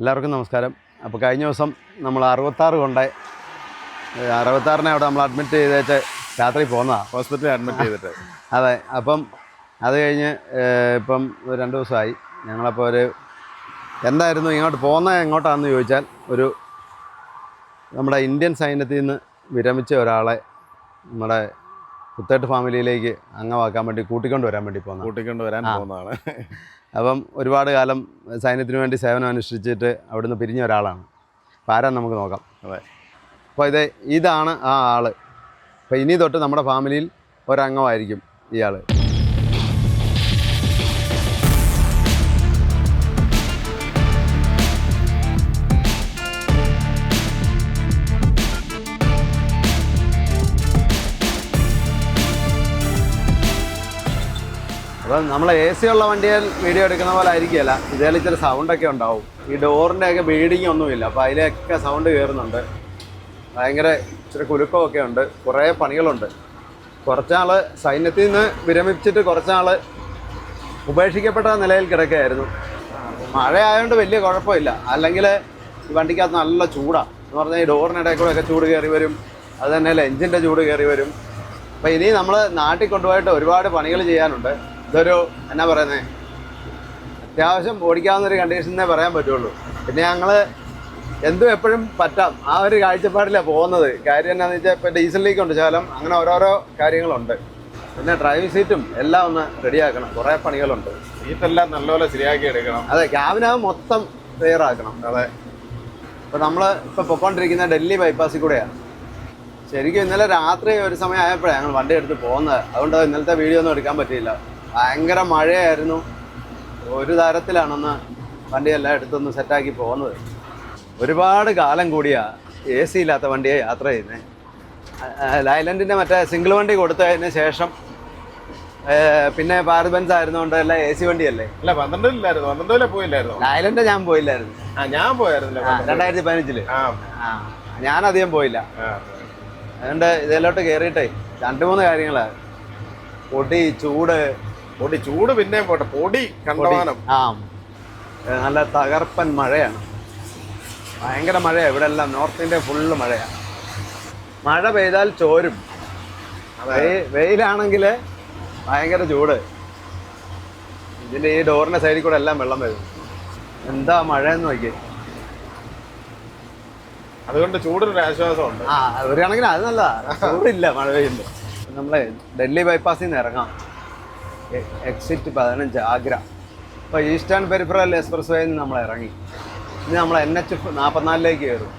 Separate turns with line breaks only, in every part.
എല്ലാവർക്കും നമസ്കാരം. അപ്പോൾ കഴിഞ്ഞ ദിവസം നമ്മൾ അറുപത്താറ് കൊണ്ട് അറുപത്താറിനെ അവിടെ നമ്മൾ അഡ്മിറ്റ് ചെയ്തേച്ച് രാത്രി പോന്നതാണ്
ഹോസ്പിറ്റലിൽ അഡ്മിറ്റ് ചെയ്തിട്ട്.
അതെ അപ്പം അത് കഴിഞ്ഞ് ഇപ്പം രണ്ട് ദിവസമായി. ഞങ്ങളപ്പോൾ ഒരു എന്തായിരുന്നു ഇങ്ങോട്ട് പോകുന്നത് എങ്ങോട്ടാണെന്ന് ചോദിച്ചാൽ ഒരു നമ്മുടെ ഇന്ത്യൻ സൈന്യത്തിൽ നിന്ന് വിരമിച്ച ഒരാളെ നമ്മുടെ കുത്തേട്ട് ഫാമിലിയിലേക്ക് അംഗമാക്കാൻ വേണ്ടി കൂട്ടിക്കൊണ്ട് വരാൻ വേണ്ടി പോകുന്നത്
കൂട്ടിക്കൊണ്ട് വരാൻ പോകുന്നതാണ്
അപ്പം ഒരുപാട് കാലം സൈന്യത്തിന് വേണ്ടി സേവനം അനുഷ്ഠിച്ചിട്ട് അവിടുന്ന് പിരിഞ്ഞ ഒരാളാണ്. അപ്പോൾ ആരാ നമുക്ക് നോക്കാം.
അതെ.
അപ്പോൾ ഇത് ഇതാണ് ആ ആൾ. അപ്പോൾ ഇനി തൊട്ട് നമ്മുടെ ഫാമിലിയിൽ ഒരംഗമായിരിക്കും ഇയാൾ അപ്പം നമ്മൾ എ സി ഉള്ള വണ്ടിയിൽ വീഡിയോ എടുക്കുന്ന പോലെ ആയിരിക്കില്ല ഇതിൽ ഇച്ചിരി സൗണ്ടൊക്കെ ഉണ്ടാവും. ഈ ഡോറിന്റെ ഒക്കെ ബീഡിങ് ഒന്നുമില്ല. അപ്പോൾ അതിലൊക്കെ സൗണ്ട് കയറുന്നുണ്ട് ഭയങ്കര ഇച്ചിരി കുലുക്കമൊക്കെ ഉണ്ട്. കുറേ പണികളുണ്ട്. കുറച്ചാൾ സൈന്യത്തിൽ നിന്ന് വിരമിച്ചിട്ട് കുറച്ചാൾ ഉപേക്ഷിക്കപ്പെട്ട നിലയിൽ കിടക്കുകയായിരുന്നു. മഴ ആയതുകൊണ്ട് വലിയ കുഴപ്പമില്ല. അല്ലെങ്കിൽ ഈ വണ്ടിക്കകത്ത് നല്ല ചൂടാണ് എന്ന് പറഞ്ഞാൽ ഈ ഡോറിനിടയിൽ കൂടെ ഒക്കെ ചൂട് കയറി വരും. അത് തന്നെ എഞ്ചിന്റെ ചൂട് കയറി വരും. അപ്പോൾ ഇനി നമ്മൾ നാട്ടിൽ കൊണ്ടുപോയിട്ട് ഒരുപാട് പണികൾ ചെയ്യാനുണ്ട്. ഇതൊരു എന്നാ പറയുന്നത് അത്യാവശ്യം ഓടിക്കാവുന്ന ഒരു കണ്ടീഷനേ പറയാൻ പറ്റുള്ളൂ. പിന്നെ ഞങ്ങൾ എന്തും എപ്പോഴും പറ്റാം. ആ ഒരു കാഴ്ചപ്പാടിലാണ് പോകുന്നത്. കാര്യം എന്താണെന്ന് വെച്ചാൽ ഇപ്പോൾ ഡീസൽ ലീക്ക് ഉണ്ട് ശകലം. അങ്ങനെ ഓരോരോ കാര്യങ്ങളുണ്ട്. പിന്നെ ഡ്രൈവിംഗ് സീറ്റും എല്ലാം ഒന്ന് റെഡിയാക്കണം. കുറേ പണികളുണ്ട്.
സീറ്റെല്ലാം നല്ലപോലെ ശരിയാക്കി എടുക്കണം.
അതെ ക്യാബിനകം മൊത്തം ക്ലിയർ ആക്കണം.
അതെ.
ഇപ്പോൾ നമ്മൾ ഇപ്പോൾ പൊക്കോണ്ടിരിക്കുന്ന ഡൽഹി ബൈപ്പാസിൽ കൂടെയാണ് ശരിക്കും ഇന്നലെ രാത്രി ഒരു സമയം ആയപ്പോഴാണ് ഞങ്ങൾ വണ്ടി എടുത്ത് പോകുന്നത്. അതുകൊണ്ട് ഇന്നലത്തെ വീഡിയോ ഒന്നും എടുക്കാൻ പറ്റിയില്ല. ഭയങ്കര മഴയായിരുന്നു. ഒരു തരത്തിലാണെന്ന് വണ്ടിയെല്ലാം എടുത്തൊന്ന് സെറ്റാക്കി പോകുന്നത്. ഒരുപാട് കാലം കൂടിയാ എ സി ഇല്ലാത്ത വണ്ടിയെ യാത്ര ചെയ്യുന്നത് ലൈലൻഡിന്റെ മറ്റേ സിംഗിൾ വണ്ടി കൊടുത്തതിന് ശേഷം പിന്നെ ഭാരത് ബെൻസ് ആയിരുന്നുകൊണ്ട് എല്ലാം എ സി വണ്ടിയല്ലേ?
അല്ല പന്ത്രണ്ടിലായിരുന്നു. പന്ത്രണ്ടിലെ പോയില്ലായിരുന്നു?
ലൈലൻഡ് ഞാൻ പോയില്ലായിരുന്നു.
ആ ഞാൻ പോയായിരുന്നില്ല
രണ്ടായിരത്തി പതിനഞ്ചിൽ
ആ.
ആ ഞാനധികം പോയില്ല. അതുകൊണ്ട് ഇതിലോട്ട് കയറിയിട്ടേ രണ്ട് മൂന്ന് കാര്യങ്ങളാണ് പൊടി ചൂട്
പൊടി ചൂട് പിന്നെ പോട്ടെ. പൊടി കണ്ടമാനം.
ആ. നല്ല തകർപ്പൻ മഴയാണ്. ഭയങ്കര മഴയാണ് ഇവിടെ എല്ലാം നോർത്ത് ഇന്ത്യ ഫുള്ള് മഴയാണ് മഴ പെയ്താൽ ചോരും. വെയി- വെയിലാണെങ്കിൽ ഭയങ്കര ചൂട്. ഇതിന്റെ ഈ ഡോറിന്റെ സൈഡിൽ കൂടെ എല്ലാം വെള്ളം വരും. എന്താ മഴയെന്ന് നോക്കി
അതുകൊണ്ട് ചൂടൊരു ആശ്വാസമുണ്ട്.
ആ ഒരു കണക്കിന് അത് നല്ലതാ. ചൂടില്ല മഴ പെയ്യുമ്പോൾ നമ്മളെ ഡൽഹി ബൈപ്പാസിൽ നിന്ന് ഇറങ്ങാം. എക്സിറ്റ് പതിനഞ്ച് ആഗ്ര. അപ്പോൾ ഈസ്റ്റേൺ പെരിഫറൽ എക്സ്പ്രസ് വേയിൽ നിന്ന് നമ്മൾ ഇറങ്ങി. ഇനി നമ്മൾ എൻ എച്ച് നാൽപ്പത്തിനാലിലേക്ക് കയറും.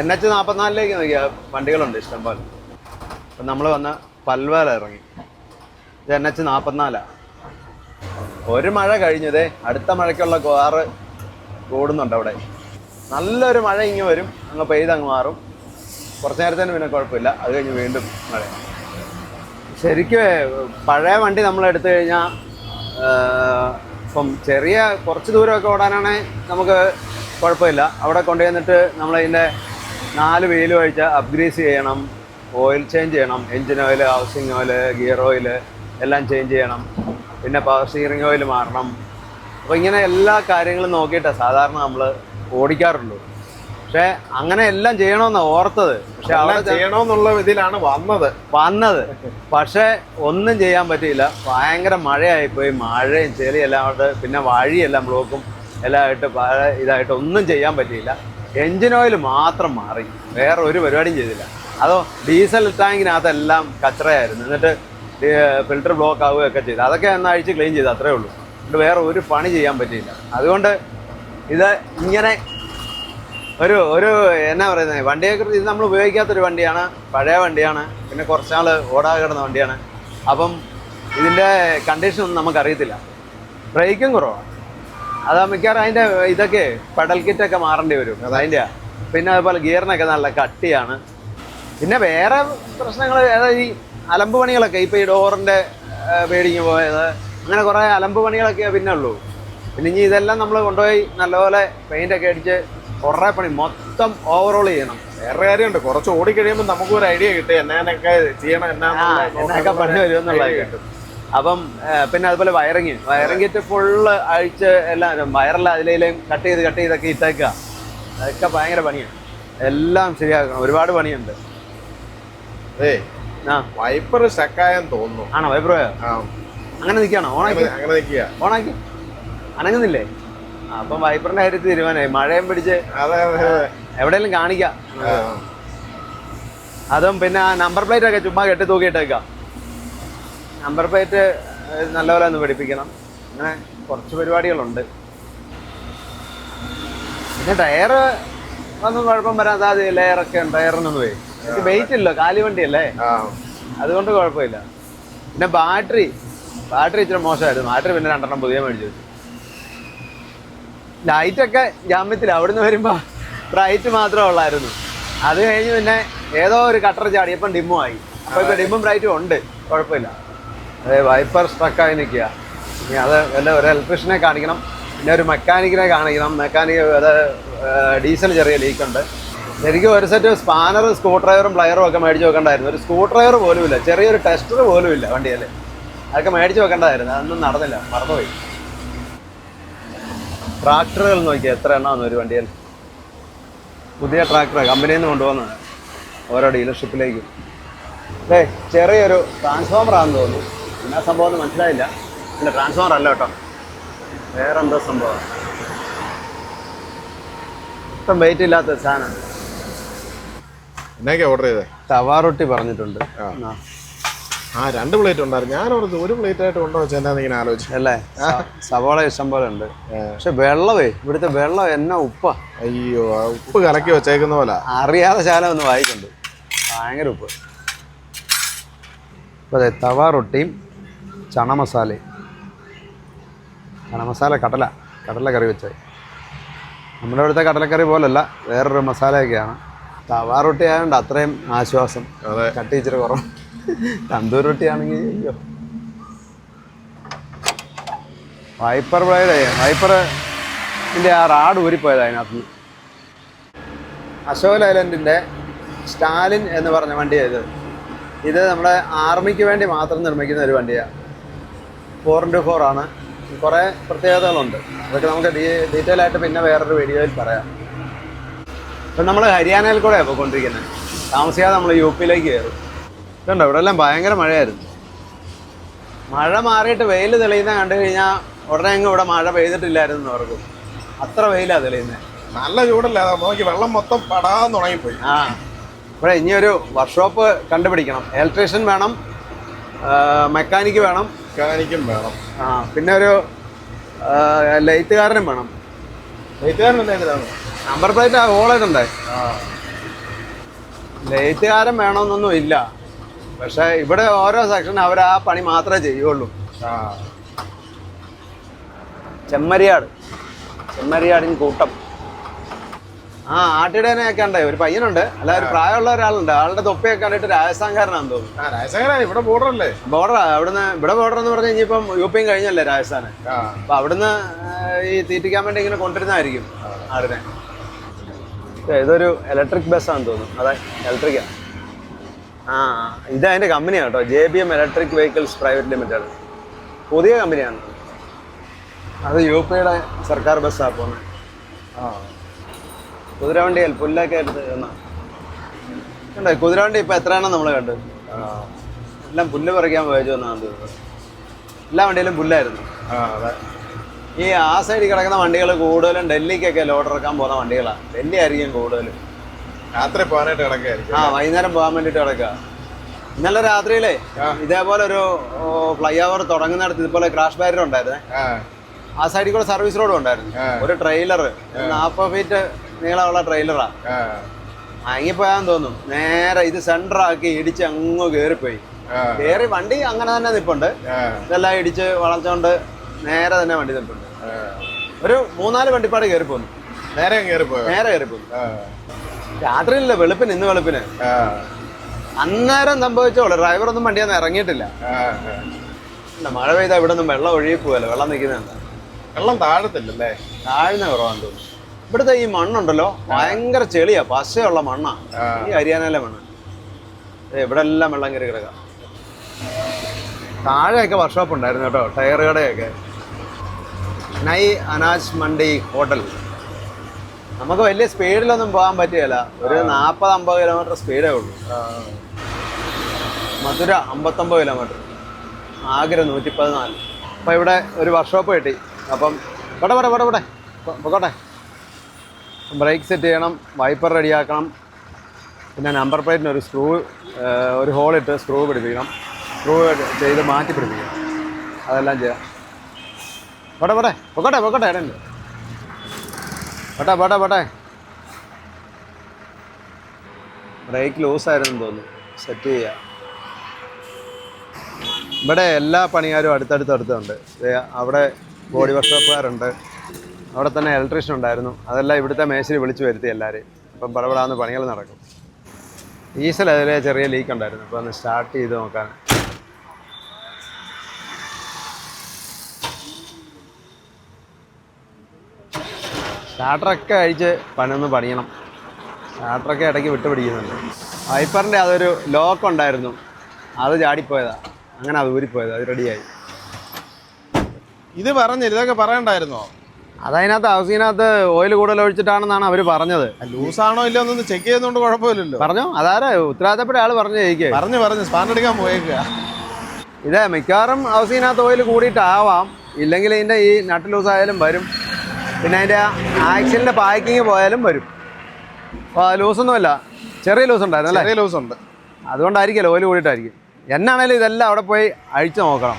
എൻ എച്ച് നാൽപ്പത്തിനാലിലേക്ക് നോക്കിയാൽ വണ്ടികളുണ്ട് ഇഷ്ടം പോലെ. അപ്പം നമ്മൾ വന്ന് പൽവാല ഇറങ്ങി. ഇത് എൻ എച്ച് നാൽപ്പത്തിനാലാണ് ഒരു മഴ കഴിഞ്ഞതേ അടുത്ത മഴയ്ക്കുള്ള കാറ് ഓടുന്നുണ്ട് അവിടെ. നല്ലൊരു മഴ ഇങ്ങ് വരും. അങ്ങ് പെയ്ത് അങ്ങ് മാറും. കുറച്ച് നേരത്തേന് പിന്നെ കുഴപ്പമില്ല. അത് കഴിഞ്ഞ് വീണ്ടും മഴ. ശരിക്കും പഴയ വണ്ടി നമ്മൾ എടുത്തു കഴിഞ്ഞാൽ ഇപ്പം ചെറിയ കുറച്ച് ദൂരമൊക്കെ ഓടാനാണെങ്കിൽ നമുക്ക് കുഴപ്പമില്ല. അവിടെ കൊണ്ടുവന്നിട്ട് നമ്മളതിന്റെ നാല് വെയിൽ കഴിച്ച അപ്ഗ്രീസ് ചെയ്യണം ഓയിൽ ചേഞ്ച് ചെയ്യണം engine oil housing oil gear oil എല്ലാം ചേഞ്ച് ചെയ്യണം പിന്നെ പവർ സ്റ്റിയറിംഗ് ഓയിൽ മാറണം. അപ്പോൾ ഇങ്ങനെ എല്ലാ കാര്യങ്ങളും നോക്കിയിട്ടാണ് സാധാരണ നമ്മൾ ഓടിക്കാറുള്ളൂ. പക്ഷേ അങ്ങനെ എല്ലാം ചെയ്യണമെന്നാണ് ഓർത്തത്. പക്ഷെ അവിടെ
ചെയ്യണമെന്നുള്ള ഇതിലാണ് വന്നത്.
വന്നത്. പക്ഷെ ഒന്നും ചെയ്യാൻ പറ്റിയില്ല. ഭയങ്കര മഴയായിപ്പോയി. മഴയും ചെളിയെല്ലാം അവിടെ പിന്നെ വഴിയെല്ലാം ബ്ലോക്കും എല്ലാം ആയിട്ട് ഇതായിട്ട് ഒന്നും ചെയ്യാൻ പറ്റിയില്ല. എഞ്ചിൻ ഓയിൽ മാത്രം മാറി. വേറെ ഒരു പരിപാടിയും ചെയ്തില്ല. അതോ ഡീസൽ ടാങ്കിനകത്ത് എല്ലാം കച്ചറയായിരുന്നു. എന്നിട്ട് ഫിൽറ്റർ ബ്ലോക്ക് ആവുകയൊക്കെ ചെയ്തു. അതൊക്കെ ഒന്ന് അഴിച്ച് ക്ലീൻ ചെയ്തു. അത്രേ ഉള്ളൂ. വേറെ ഒരു പണി ചെയ്യാൻ പറ്റിയില്ല. അതുകൊണ്ട് ഇത് ഇങ്ങനെ ഒരു ഒരു എന്നാ പറയുന്നത് വണ്ടിയെ കുറിച്ച് ഇത് നമ്മൾ ഉപയോഗിക്കാത്തൊരു വണ്ടിയാണ് പഴയ വണ്ടിയാണ് പിന്നെ കുറച്ചാൾ ഓടാതെ കിടന്ന വണ്ടിയാണ്. അപ്പം ഇതിന്റെ കണ്ടീഷൻ ഒന്നും നമുക്കറിയത്തില്ല. ബ്രേക്കും കുറവാണ് അതാ മിക്കവാറും അതിന്റെ ഇതൊക്കെ പെഡൽ കിറ്റൊക്കെ മാറേണ്ടി വരും അതിന്റെ പിന്നെ അതുപോലെ ഗിയറിനൊക്കെ നല്ല കട്ടിയാണ്. പിന്നെ വേറെ പ്രശ്നങ്ങൾ അതായത് ഈ അലമ്പ് പണികളൊക്കെ ഇപ്പോൾ ഈ ഡോറിന്റെ പേടിങ് പോയത് അങ്ങനെ കുറേ അലമ്പ് പണികളൊക്കെ പിന്നെ ഉള്ളൂ. പിന്നെ ഇനി ഇതെല്ലാം നമ്മൾ കൊണ്ടുപോയി നല്ലപോലെ പെയിന്റൊക്കെ അടിച്ച് കുറേ പണി മൊത്തം ഓവറോൾ ചെയ്യണം.
വേറെ കാര്യമുണ്ട്. കുറച്ച് ഓടി കഴിയുമ്പോൾ നമുക്കൊരു ഐഡിയ കിട്ടും. എന്നാനൊക്കെ ചെയ്യണം
എന്നാന്നൊക്കെ എന്നൊക്കെ പണി വരും എന്നുള്ളത്
കിട്ടും.
അപ്പം പിന്നെ അതുപോലെ വയറിങ്. വയറിങ് കിറ്റ് ഫുള്ള് അഴിച്ച് എല്ലാം വയറെല്ലാം അതിലേലും കട്ട് ചെയ്ത് കട്ട് ചെയ്തൊക്കെ ഇട്ടേക്കുക അതൊക്കെ ഭയങ്കര പണിയാണ് എല്ലാം ശരിയാക്കണം. ഒരുപാട് പണിയുണ്ട്.
ഏ
ആ.
വൈപ്പർ സ്റ്റക്കായെന്ന് തോന്നുന്നു.
ആണോ? വൈപ്പർ
ആ.
അങ്ങനെ നിൽക്കുകയാണോ? ഓണാക്കി?
അങ്ങനെ നിൽക്കുക
ഓണാക്കി? അനങ്ങുന്നില്ലേ? അപ്പം വൈപ്പറിന്റെ കാര്യത്തിൽ തീരുമാനമായി. മഴയും പിടിച്ച്
അതെ അതെ അതെ.
എവിടെയെങ്കിലും കാണിക്കാം. അതും പിന്നെ നമ്പർ പ്ലേറ്റ് ഒക്കെ ചുമ്മാ കെട്ടി തൂക്കിയിട്ടേക്കാം. നമ്പർ പ്ലേറ്റ് നല്ലപോലെ ഒന്ന് പിടിപ്പിക്കണം. അങ്ങനെ കുറച്ച് പരിപാടികളുണ്ട്. പിന്നെ ടയർ ഒന്നും കുഴപ്പം വരാതെ ലെയറൊക്കെ ഉണ്ട്. ടയറിനൊന്നും പോയി വെയിറ്റ് ഇല്ല. കാലി വണ്ടിയല്ലേ? അതുകൊണ്ട് കുഴപ്പമില്ല. പിന്നെ ബാറ്ററി ബാറ്ററി ഇച്ചിരി മോശമായിരുന്നു. ബാറ്ററി പിന്നെ രണ്ടെണ്ണം പുതിയ മേടിച്ചു വെച്ചു. ലൈറ്റൊക്കെ ജാമ്യത്തിൽ അവിടുന്ന് വരുമ്പോൾ ബ്രൈറ്റ് മാത്രമേ ഉള്ളായിരുന്നു. അത് കഴിഞ്ഞ് പിന്നെ ഏതോ ഒരു കട്ടർ ചാടിയപ്പം ഡിമ്മും ആയി. അപ്പോൾ ഇപ്പോൾ ഡിമ്മും ബ്രൈറ്റും ഉണ്ട്. കുഴപ്പമില്ല. അതെ വൈപ്പർ സ്ട്രക്കായി നിൽക്കുക. ഇനി അത് വല്ല ഒരു ഇലക്ട്രീഷ്യനെ കാണിക്കണം. പിന്നെ ഒരു മെക്കാനിക്കിനെ കാണിക്കണം. മെക്കാനിക് അത് ഡീസൽ ചെറിയ ലീക്ക് ഉണ്ട്. ശരിക്കും ഒരു സെറ്റ് സ്പാനറും സ്ക്രൂ ഡ്രൈവറും പ്ലയറും ഒക്കെ മേടിച്ച് വെക്കേണ്ടായിരുന്നു. ഒരു സ്ക്രൂ ഡ്രൈവർ പോലും ഇല്ല ചെറിയൊരു ടെസ്റ്റർ പോലും ഇല്ല വണ്ടിയിൽ അതൊക്കെ മേടിച്ച് വെക്കേണ്ടതായിരുന്നു അതൊന്നും നടന്നില്ല. മറന്നുപോയി. ട്രാക്ടറുകൾ നോക്കി എത്ര എണ്ണമാണ് ഒരു വണ്ടിയിൽ? പുതിയ ട്രാക്ടർ കമ്പനിയിൽ നിന്ന് കൊണ്ടുവന്ന് ഓരോ ഡീലർഷിപ്പിലേക്കും. അതെ ചെറിയൊരു ട്രാൻസ്ഫോമർ ആണെന്ന് തോന്നുന്നു. എന്നാ സംഭവം ഒന്നും മനസ്സിലായില്ല. ഇല്ല ട്രാൻസ്ഫോമർ അല്ല കേട്ടോ. വേറെ എന്തോ സംഭവം? ഇപ്പം വെയിറ്റ് ഇല്ലാത്ത സാധനം.
എന്നൊക്കെയാ ഓർഡർ ചെയ്തേ?
തവാറൊട്ടി പറഞ്ഞിട്ടുണ്ട്.
ആ.
ആ.
രണ്ട് പ്ലേറ്റ് ഉണ്ടായിരുന്നു. ഞാൻ ഓർത്ത് ഒരു പ്ലേറ്റ് ആയിട്ട് കൊണ്ടുവച്ചാൽ എന്താന്ന് ഇങ്ങനെ ആലോചിച്ചു.
അല്ലേ? സവാള ഇഷ്ടം പോലെ ഉണ്ട്. പക്ഷെ വെള്ളമേ ഇവിടുത്തെ വെള്ളം എന്നാ ഉപ്പ?
അയ്യോ ഉപ്പ് കലക്കി വെച്ചേക്കുന്ന പോലെ.
അറിയാതെ ശാലം ഒന്ന് വായിക്കുന്നുണ്ട് ഭയങ്കര ഉപ്പ്. അപ്പോൾ അതെ തവ റൊട്ടിയും ചണ മസാലയും. ചണ മസാല കടല കടല കറി വെച്ചത്. നമ്മുടെ ഇവിടുത്തെ കടലക്കറി പോലല്ല വേറൊരു മസാലയൊക്കെയാണ്. തവ റൊട്ടി ആയതുകൊണ്ട് അത്രയും ആശ്വാസം.
കട്ടിച്ചിട്ട്
കട്ടി ഇച്ചിരി കുറവ്. തന്തൂർ റൊട്ടി ആണെങ്കിൽ അയ്യോ വൈപ്പർ ബ്ലേഡ് വൈപ്പർ ആ റാഡ് ഊരിപ്പോയത് അതിനകത്ത്. അശോക് ലൈലൻഡിന്റെ സ്റ്റാലിൻ എന്ന് പറഞ്ഞ വണ്ടിയാണ് ഇത് ഇത് നമ്മുടെ ആർമിക്ക് വേണ്ടി മാത്രം നിർമ്മിക്കുന്ന ഒരു വണ്ടിയാണ് ഫോർ ഇന്റു ഫോർ ആണ്. കുറേ പ്രത്യേകതകളുണ്ട്. അതൊക്കെ നമുക്ക് ഡീറ്റെയിൽ ആയിട്ട് പിന്നെ വേറൊരു വീഡിയോയിൽ പറയാം. ഇപ്പം നമ്മൾ ഹരിയാനയിൽ കൂടെയാണ് പോയിക്കൊണ്ടിരിക്കുന്നത് താമസിയാതെ നമ്മൾ യു പിയിലേക്ക് കയറും. ഇതുണ്ടോ ഇവിടെ എല്ലാം ഭയങ്കര മഴയായിരുന്നു. മഴ മാറിയിട്ട് വെയിൽ തെളിയുന്ന കണ്ടു കഴിഞ്ഞാൽ ഉടനെ അങ്ങ് ഇവിടെ മഴ പെയ്തിട്ടില്ലായിരുന്നു ഓർക്കും അത്ര വെയിലാ തെളിയുന്നത്
നല്ല ചൂടല്ല നോക്കി വെള്ളം മൊത്തം പടാൻ തുടങ്ങിപ്പോയി
ആ ഇവിടെ ഇനി ഒരു വർക്ക്ഷോപ്പ് കണ്ടുപിടിക്കണം. ഇലക്ട്രീഷ്യൻ വേണം മെക്കാനിക്ക് വേണം.
മെക്കാനിക്കും വേണം.
ആ പിന്നെ ഒരു ലൈറ്റുകാരനും വേണം.
ലൈറ്റുകാരൻ എന്തായിരുന്നു
നമ്പർ പ്ലേറ്റ്
ആ
ലൈറ്റുകാരൻ വേണമെന്നൊന്നും ഇല്ല. പക്ഷേ ഇവിടെ ഓരോ സെക്ഷൻ അവർ ആ പണി മാത്രമേ ചെയ്യുള്ളൂ. ചെമ്മരിയാട്. ചെമ്മരിയാടിൻ കൂട്ടം. ആ ആട്ടിടേനെയൊക്കെ ഉണ്ട് ഒരു പയ്യനുണ്ട്. അല്ല ഒരു പ്രായമുള്ള ഒരാളുണ്ട്. ആളുടെ തൊപ്പിയൊക്കെ കണ്ടിട്ട് രാജസ്ഥാൻകാരനാണെന്ന് തോന്നുന്നു.
ഇവിടെ ബോർഡർ അല്ലേ?
ബോർഡർ അവിടുന്ന് ഇവിടെ ബോർഡർ എന്ന് പറഞ്ഞാൽ ഇനിയിപ്പം യു പിയും കഴിഞ്ഞല്ലേ രാജസ്ഥാന്? അപ്പൊ അവിടുന്ന് ഈ തീറ്റിക്കാൻ വേണ്ടി ഇങ്ങനെ കൊണ്ടുവരുന്നതായിരിക്കും ആടിനെ. ഇതൊരു ഇലക്ട്രിക് ബസ്സാണെന്ന് തോന്നുന്നു. അതെ ഇലക്ട്രിക്കാ ആ ഇത് അതിന്റെ കമ്പനിയാണ് കേട്ടോ. J B M electric vehicles private limited പുതിയ കമ്പനിയാണ് അത് യു പിയുടെ സർക്കാർ ബസ്സാണ് പോകുന്നത്
ആ.
അല്ല പുല്ലൊക്കെ എടുത്ത് എന്നാ കുതിരവണ്ടി ഇപ്പൊ എത്രയാണെന്ന് നമ്മൾ കണ്ടു.
ആ.
എല്ലാം പുല്ല് പറിക്കാൻ പോയച്ചു എന്നാണ് എല്ലാ വണ്ടിയിലും പുല്ലായിരുന്നു.
ആ അതെ.
ഈ ആ സൈഡിൽ കിടക്കുന്ന വണ്ടികൾ കൂടുതലും ഡൽഹിക്കൊക്കെ ലോഡ് ഇറക്കാൻ പോകുന്ന വണ്ടികളാണ് ഡൽഹി ആയിരിക്കും കൂടുതലും.
രാത്രി പോകാനായിട്ട് കിടക്കായിരിക്കും
ആ വൈകുന്നേരം പോകാൻ വേണ്ടിയിട്ട് കിടക്കുക. ഇന്നലെ രാത്രിയിലേ ഇതേപോലെ ഒരു ഫ്ലൈ ഓവർ തുടങ്ങുന്നിടത്ത് ഇതുപോലെ ക്രാഷ് ബാരിയർ ഉണ്ടായിരുന്നേ.
ആ.
സൈഡിൽ കൂടെ സർവീസ് റോഡും ഉണ്ടായിരുന്നു. ഒരു ട്രെയിലർ നാൽപ്പത് ഫീറ്റ് നീളമുള്ള ട്രെയിലറാ അങ്ങിപ്പോയാന്ന് തോന്നുന്നു. നേരെ ഇത് സെന്റർ ആക്കി ഇടിച്ച് അങ്ങ് കയറിപ്പോയി കയറി വണ്ടി അങ്ങനെ തന്നെ നിപ്പുണ്ട്. ഇതെല്ലാം ഇടിച്ച് വളർച്ചോണ്ട് നേരെ തന്നെ വണ്ടി നിപ്പുണ്ട്. ഒരു മൂന്നാൽ വണ്ടിപ്പാട് കയറി പോന്നു
നേരെ കയറി പോയി
നേരെ കയറി പോന്നു
ആ
രാത്രിയിലല്ല വെളുപ്പിന് ഇന്ന് വെളുപ്പിന്? അന്നേരം സംഭവിച്ചോളൂ. ഡ്രൈവർ ഒന്നും
വണ്ടി ഒന്നും
ഇറങ്ങിയിട്ടില്ല മഴ പെയ്ത ഇവിടെ ഒന്നും വെള്ളം ഒഴുകി പോകല്ലോ വെള്ളം നിൽക്കുന്നതാണ്
വെള്ളം താഴത്തില്ലല്ലേ?
താഴ്ന്ന കുറവാന്ന് തോന്നുന്നു. ഇവിടുത്തെ ഈ മണ്ണുണ്ടല്ലോ ഭയങ്കര ചെളിയാ. പശയുള്ള മണ്ണാ. ഈ ഹരിയാനയിലെ മണ്ണ്. ഇവിടെ എല്ലാം വെള്ളം കയറി കിടക്കാം. താഴെയൊക്കെ വർക്ക്ഷോപ്പ് ഉണ്ടായിരുന്നു കേട്ടോ ടയർ കടയൊക്കെ നൈ അനാജ് മണ്ടി ഹോട്ടൽ. നമുക്ക് വലിയ സ്പീഡിലൊന്നും പോകാൻ പറ്റുകയില്ല ഒരു നാൽപ്പത് അമ്പത് കിലോമീറ്റർ സ്പീഡേ ഉള്ളൂ. മധുര അമ്പത്തൊമ്പത് കിലോമീറ്റർ ആഗ്ര നൂറ്റി പതിനാല് അപ്പം ഇവിടെ ഒരു വർക്ക്ഷോപ്പ് കിട്ടി. അപ്പം ഇവിടെ ഇവിടെ ഇവിടെ പോട്ടെ. പൊക്കോട്ടെ. ബ്രേക്ക് സെറ്റ് ചെയ്യണം വൈപ്പർ റെഡിയാക്കണം പിന്നെ നമ്പർ പ്ലേറ്റിന് ഒരു സ്ക്രൂ ഒരു ഹോളിട്ട് സ്ക്രൂ പിടിപ്പിക്കണം. സ്ക്രൂ ചെയ്ത് മാറ്റി പിടിപ്പിക്കണം. അതെല്ലാം ചെയ്യാം. പോട്ടെ പോട്ടെ പൊക്കോട്ടെ പൊക്കോട്ടെ ഇടണ്ട്. പോട്ടെ പോട്ടെ പോട്ടെ ബ്രേക്ക് ലൂസായിരുന്നു തോന്നുന്നു. സെറ്റ് ചെയ്യ. ഇവിടെ എല്ലാ പണിക്കാരും അടുത്തടുത്ത് അടുത്തുണ്ട് അവിടെ ബോഡി വർക്ക്ഷോപ്പുകാരുണ്ട് അവിടെ തന്നെ ഇലക്ട്രീഷ്യൻ ഉണ്ടായിരുന്നു. അതെല്ലാം ഇവിടുത്തെ മേശരി വിളിച്ചു വരുത്തി എല്ലാവരെയും അപ്പം പടപടാന്ന് പണികൾ നടക്കും. ഈസൽ അതിലെ ചെറിയ ലീക്ക് ഉണ്ടായിരുന്നു. അപ്പോൾ ഒന്ന് സ്റ്റാർട്ട് ചെയ്ത് നോക്കാൻ. സ്റ്റാർട്ടറൊക്കെ അഴിച്ച് പണിയൊന്ന് പണിയണം. സ്റ്റാർട്ടറൊക്കെ ഇടയ്ക്ക് വിട്ടുപിടിക്കുന്നുണ്ട് വൈപ്പറിന്റെ അതൊരു ലോക്ക് ഉണ്ടായിരുന്നു. അത് ചാടിപ്പോയതാ. അങ്ങനെ അത് ഊരിപ്പോയത്. അത് റെഡിയായി.
ഇത് പറഞ്ഞില്ല. ഇതൊക്കെ പറയണ്ടായിരുന്നോ?
അതതിനകത്ത് ഹൗസിനകത്ത് ഓയിൽ കൂടുതൽ ഒഴിച്ചിട്ടാണെന്നാണ് അവർ പറഞ്ഞത്.
ലൂസാണോ ഇല്ലോ എന്നൊന്ന് ചെക്ക് ചെയ്യുന്നതുകൊണ്ട് കുഴപ്പമില്ലല്ലോ.
പറഞ്ഞു? അതാരാ? ഉത്തരവാദിത്തപ്പെട്ട ആൾ പറഞ്ഞു ചോദിക്കുക
പറഞ്ഞു പറഞ്ഞു. സ്പാൻ എടുക്കാൻ പോയേക്കുക.
ഇതേ മിക്കവാറും ഹൗസിനകത്ത് ഓയിൽ കൂടിയിട്ടാവാം. ഇല്ലെങ്കിൽ ഇതിന്റെ ഈ നട്ട് ലൂസായാലും വരും. പിന്നെ അതിന്റെ ആക്സിലിന്റെ പാക്കിങ് പോയാലും വരും. ലൂസൊന്നുമല്ല. ചെറിയ ലൂസ് ഉണ്ടായിരുന്നു അല്ലേ?
ചെറിയ ലൂസ് ഉണ്ട്
അതുകൊണ്ടായിരിക്കും ഓയിൽ കൂടിയിട്ടായിരിക്കും. എന്നാണേലും ഇതെല്ലാം അവിടെ പോയി അഴിച്ചു നോക്കണം.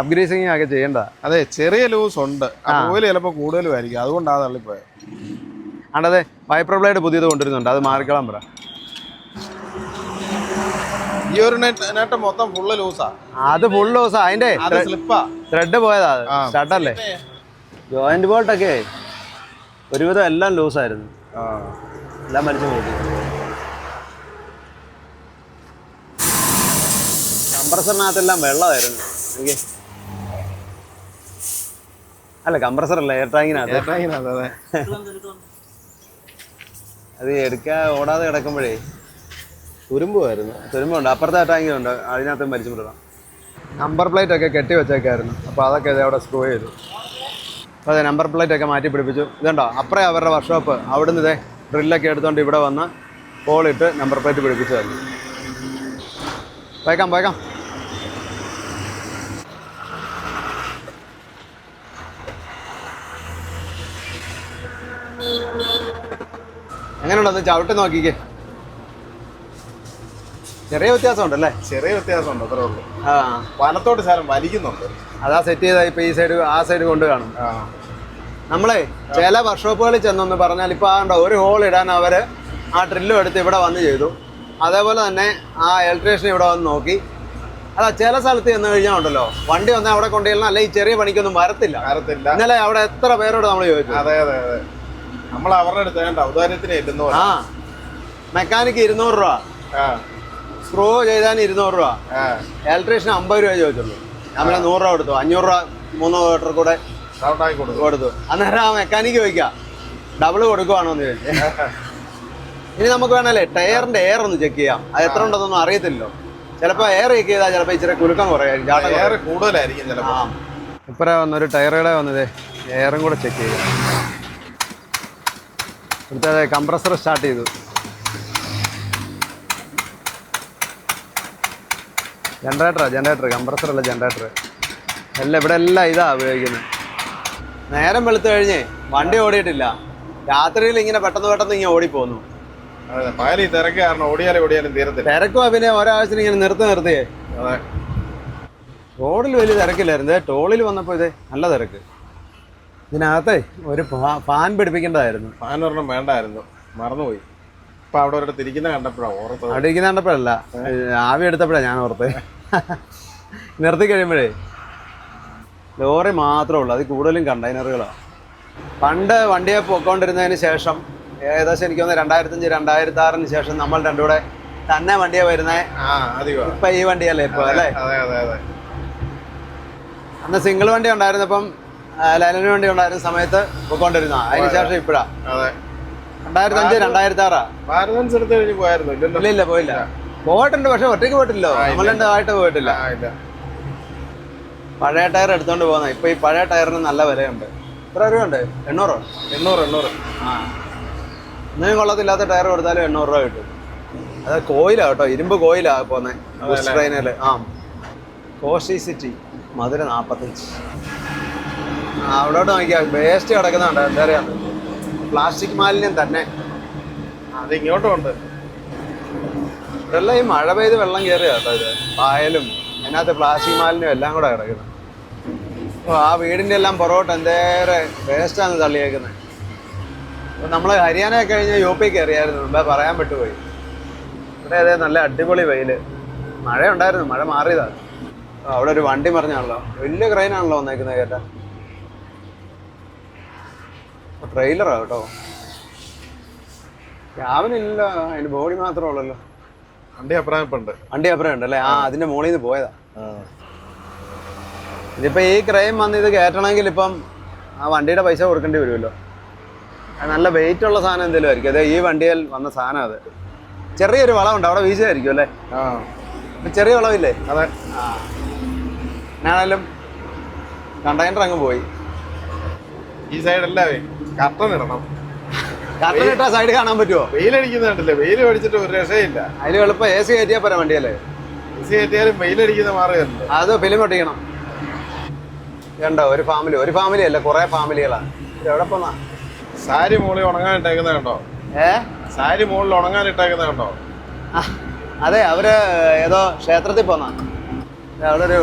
അപ്ഗ്രേസിങ് ഒക്കെ ചെയ്യേണ്ട.
അതെ ചെറിയ ലൂസ് ഉണ്ട് ഓയിൽ ചിലപ്പോൾ കൂടുതലും ആയിരിക്കും. അതുകൊണ്ടാണ് തള്ളിപ്പോയത്
ആണ്ടത് വൈപ്പർ ബ്ലേഡ് പുതിയത് കൊണ്ടുവരുന്നുണ്ട്. അത് മാറിക്കളാൻ പറ.
ഈ ഒരു നെറ്റ് നെറ്റ് മൊത്തം ഫുള്ള് ലൂസാ.
അത് ഫുൾ ലൂസാ. അതിന്റെ
അത് സ്ലിപ്പാ
ത്രെഡ് പോയതാ. ഷട്ടല്ലേ ജോയിന്റ് ബോൾട്ടൊക്കെ ഒരുവിധം എല്ലാം ലൂസായിരുന്നു. എല്ലാം മരിച്ചു കൂട്ടി. കംപ്രസറിനകത്തെല്ലാം വെള്ളമായിരുന്നു. എനിക്ക് അല്ല കംപ്രസർ അല്ല എയർ ടാങ്കിനകത്ത്
ഏട്ടാങ്ങിനകത്ത് അതെ.
അത് എടുക്കാൻ ഓടാതെ കിടക്കുമ്പോഴേ തുരുമ്പുമായിരുന്നു. തുരുമ്പുണ്ട്. അപ്പുറത്തെ ടാങ്കിലുണ്ട് അതിനകത്ത് മരിച്ചു വിടണം നമ്പർ പ്ലേറ്റ് ഒക്കെ കെട്ടി വെച്ചേക്കായിരുന്നു അപ്പോൾ അതൊക്കെ അവിടെ സ്ക്രൂ ചെയ്തു. അപ്പോൾ അതെ നമ്പർ പ്ലേറ്റ് ഒക്കെ മാറ്റി പിടിപ്പിച്ചു. ഇതുണ്ടോ? അപ്പറേ അവരുടെ വർക്ക്ഷോപ്പ് അവിടുന്ന് ഇതേ ഡ്രില്ലൊക്കെ എടുത്തുകൊണ്ട് ഇവിടെ വന്ന് പോളിട്ട് നമ്പർ പ്ലേറ്റ് പിടിപ്പിച്ചു തന്നു പോയേക്കാം പോയേക്കാം. എങ്ങനെയുണ്ടത് ചവിട്ടി നോക്കിക്കേ. ചെറിയ വ്യത്യാസമുണ്ടല്ലേ?
ചെറിയ വ്യത്യാസമുണ്ട് അത്രേ ഉള്ളൂ.
ആ.
വലത്തോട്ട് ശാലം വലിക്കുന്നുണ്ട്.
അതാ സെറ്റ് ചെയ്താൽ ഇപ്പൊ ഈ സൈഡ് ആ സൈഡ് കൊണ്ട് കാണും.
ആ.
നമ്മളെ ചില വർക്ക്ഷോപ്പുകളിൽ ചെന്നൊന്ന് പറഞ്ഞാൽ ഇപ്പൊ ആണ്ടോ ഒരു ഹോൾ ഇടാൻ അവർ ആ ഡ്രില്ലും എടുത്ത് ഇവിടെ വന്ന് ചെയ്തു. അതേപോലെ തന്നെ ആ ഇലക്ട്രീഷ്യൻ ഇവിടെ വന്ന് നോക്കി. അതാ ചില സ്ഥലത്ത് ചെന്ന് കഴിഞ്ഞാൽ ഉണ്ടല്ലോ വണ്ടി വന്നാൽ അവിടെ കൊണ്ടുചെല്ലണം അല്ലെങ്കിൽ ചെറിയ പണിക്കൊന്നും വരത്തില്ല.
വരത്തില്ല.
ഇന്നലെ അവിടെ എത്ര പേരോട് നമ്മൾ ചോദിച്ചു?
അതെ അതെ അതെ. നമ്മൾ അവരുടെ അടുത്ത് ഔദാര്യത്തിന്
ആ. മെക്കാനിക്ക് ഇരുന്നൂറ് രൂപ.
ആ.
സ്ക്രൂ ചെയ്താൽ ഇരുന്നൂറ് രൂപ.
ആ.
ഇലക്ട്രീഷ്യൻ അമ്പത് രൂപ ചോദിച്ചുള്ളൂ. നമ്മൾ നൂറ് രൂപ കൊടുത്തു. അഞ്ഞൂറ് രൂപ മൂന്ന് മീറ്റർ കൂടെ കൊടുത്തു. അന്നേരം ആ മെക്കാനിക്ക് ചോദിക്കാം ഡബിൾ കൊടുക്കുവാണോ എന്ന് ചോദിച്ചു. ഇനി നമുക്ക് വേണമല്ലേ ടയറിന്റെ എയർ ഒന്ന് ചെക്ക് ചെയ്യാം. അത് എത്ര ഉണ്ടെന്നൊന്നും അറിയത്തില്ലല്ലോ. ചിലപ്പോൾ എയർ ചെക്ക് ചെയ്താൽ ചിലപ്പോൾ ഇച്ചിരി കുലുക്കം കുറയായിരിക്കും.
കൂടുതലായിരിക്കും ചിലപ്പോൾ
ഇപ്പറ വന്നൊരു ടയറുകളെ വന്നതേ. എയറും കൂടെ ചെക്ക് ചെയ്യാം ഇവിടുത്തെ കംപ്രസർ സ്റ്റാർട്ട് ചെയ്തു. ജനറേറ്ററാ ജനറേറ്റർ കംപ്രസർ അല്ല ജനറേറ്റർ എല്ലാം ഇവിടെ എല്ലാം ഇതാ ഉപയോഗിക്കുന്നത്. നേരം വെളുത്തു കഴിഞ്ഞേ വണ്ടി ഓടിയിട്ടില്ല. രാത്രിയിൽ ഇങ്ങനെ പെട്ടെന്ന് പെട്ടെന്ന് ഇങ്ങനെ ഓടിപ്പോന്നു.
ഈ തിരക്ക് കാരണം ഓടിയാലും ഓടിയാലും തീരത്തില്ല.
തിരക്കുവാ പിന്നെ ഒരാഴ്ച ഇങ്ങനെ നിർത്തി നിർത്തിയേ റോഡിൽ വലിയ തിരക്കില്ലായിരുന്നു. ടോളിൽ വന്നപ്പോൾ ഇതേ നല്ല തിരക്ക്. ഇതിനകത്തെ ഒരു ഫാൻ പിടിപ്പിക്കേണ്ടതായിരുന്നു.
ഫാൻ ഒരെണ്ണം വേണ്ടായിരുന്നു. മറന്നുപോയി. ഇപ്പൊ അവിടെ ഒരിടത്ത് ഇരിക്കുന്ന കണ്ടപ്പോഴാണ് ഓർത്തത്.
അടിക്കുന്ന കണ്ടപ്പോഴല്ല. ആവി എടുത്തപ്പോഴാണ് ഞാൻ ഓർത്ത് നിർത്തി കഴിയുമ്പോഴേ ലോറി മാത്രമേ ഉള്ളൂ. അത് കൂടുതലും കണ്ടെയ്നറുകളാണ് പണ്ട് വണ്ടിയെ പൊക്കോണ്ടിരുന്നതിന് ശേഷം ഏകദേശം എനിക്ക് തോന്നുന്നു രണ്ടായിരത്തഞ്ച് രണ്ടായിരത്തി ആറിന് ശേഷം നമ്മൾ രണ്ടുകൂടെ തന്നെ വണ്ടിയെ
വരുന്നേ.
ഇപ്പൊ ഈ വണ്ടിയല്ലേ ഇപ്പൊ അല്ലേ? അന്ന് സിംഗിൾ വണ്ടി ഉണ്ടായിരുന്നപ്പം ലൈനിന് വണ്ടി ഉണ്ടായിരുന്ന സമയത്ത് പൊക്കോണ്ടിരുന്ന അതിന് ശേഷം ഇപ്പോഴാ. രണ്ടായിരത്തി അഞ്ച് രണ്ടായിരത്തി ആറാ
ഭാരതൻസ് എടുത്ത് കഴിഞ്ഞ് പോയായിരുന്നു.
ഇല്ല ഇല്ല പോയില്ല. പോയിട്ടുണ്ട് പക്ഷെ ഒറ്റയ്ക്ക് പോയിട്ടില്ലോ നമ്മൾ രണ്ടായിട്ട് പോയിട്ടില്ല. പഴയ ടയർ എടുത്തോണ്ട് പോകുന്ന ഇപ്പൊ ഈ പഴയ ടയറിന് നല്ല വിലയുണ്ട്. എത്ര രൂപയുണ്ട്? എണ്ണൂറോ?
എണ്ണൂറ് എണ്ണൂറ്.
ആ. ഒന്നിനും കൊള്ളത്തില്ലാത്ത ടയർ കൊടുത്താലും എണ്ണൂറ് രൂപ കിട്ടും. അത് കോയിലാ കേട്ടോ. ഇരുമ്പ് കോയിലാ പോന്നെ. ബസ് ട്രെയിനിൽ ആ. കോശി സിറ്റി മധുര നാപ്പത്തഞ്ച്. അവിടോട്ട് നോക്കിയാ. വേസ്റ്റ് കിടക്കുന്നുണ്ട്. എന്താ പറയാ പ്ലാസ്റ്റിക് മാലിന്യം തന്നെ.
അതിങ്ങോട്ടും ഉണ്ട്.
ഇതെല്ലാം ഈ മഴ പെയ്ത് വെള്ളം കയറിയ കേട്ടോ ഇത്. പായലും അതിനകത്ത് പ്ലാസ്റ്റിക് മാലിന്യം എല്ലാം കൂടെ കിടക്കുന്നത് അപ്പോൾ ആ വീടിന്റെ എല്ലാം പുറകോട്ട് എന്തേറെ വേസ്റ്റാണ് തള്ളിയേക്കുന്നത് അപ്പോൾ നമ്മൾ ഹരിയാന കഴിഞ്ഞ് യു പി കയറിയായിരുന്നു. മുമ്പേ പറയാൻ വിട്ടുപോയി ഇവിടെ അതേ നല്ല അടിപൊളി വെയിൽ മഴ ഉണ്ടായിരുന്നു മഴ മാറിയതാണ് അവിടെ ഒരു വണ്ടി മറിഞ്ഞാണല്ലോ. വലിയ ക്രെയിനാണല്ലോ വന്നേക്കുന്നത് കേട്ടാ. ട്രെയിലറാ കേട്ടോ. രാവിലെ അതിന് ബോഡി മാത്രമേ ഉള്ളല്ലോ.
വണ്ടി അഭിപ്രായപ്പുണ്ട്
അണ്ടി അഭിപ്രായം ഉണ്ടല്ലേ ആ അതിന്റെ മുകളിൽ നിന്ന് പോയതാ ഇതിപ്പോ ഈ ക്രൈം വന്ന് ഇത് കയറ്റണമെങ്കിൽ ഇപ്പം ആ വണ്ടിയുടെ പൈസ കൊടുക്കേണ്ടി വരുമല്ലോ. നല്ല വെയിറ്റ് ഉള്ള സാധനം എന്തെങ്കിലും ആയിരിക്കും. അതെ ഈ വണ്ടിയിൽ വന്ന സാധനം അത്. ചെറിയൊരു വളമുണ്ട് അവിടെ വീശായിരിക്കും അല്ലേ?
ആ.
ചെറിയ വളവില്ലേ?
അതെ.
ഞാനായാലും കണ്ടെയ്നർ അങ്ങ് പോയി.
ഈ സൈഡ് സൈഡല്ലേ കർട്ടൻ ഇടണം.
കർട്ടൻ ഇട്ടാ സൈഡ് കാണാൻ പറ്റുമോ
വെയിലടിക്കുന്ന കണ്ടില്ലേ? വെയിൽ അടിച്ചിട്ട് ഒരു രക്ഷയില്ല.
അതിൽ എളുപ്പം എ സി കയറ്റിയാൽ പോരാ വണ്ടിയല്ലേ?
ഈസി കയറ്റിയാലും വെയിലടിക്കുന്ന മാറുകയല്ലോ
അത് ഫിലിം ഒട്ടിക്കണം. കണ്ടോ ഒരു ഫാമിലി ഒരു ഫാമിലി അല്ല കുറെ ഫാമിലികളാണ് എവിടെ പോന്നാ?
സാരി മുകളിൽ ഉണങ്ങാൻ ഇട്ടേക്കുന്നത് കണ്ടോ?
ഏ?
സാരി മുകളിൽ ഉണങ്ങാൻ ഇട്ടേക്കുന്നത് കണ്ടോ?
അതെ അവർ ഏതോ ക്ഷേത്രത്തിൽ പോന്നാ. അവിടെ ഒരു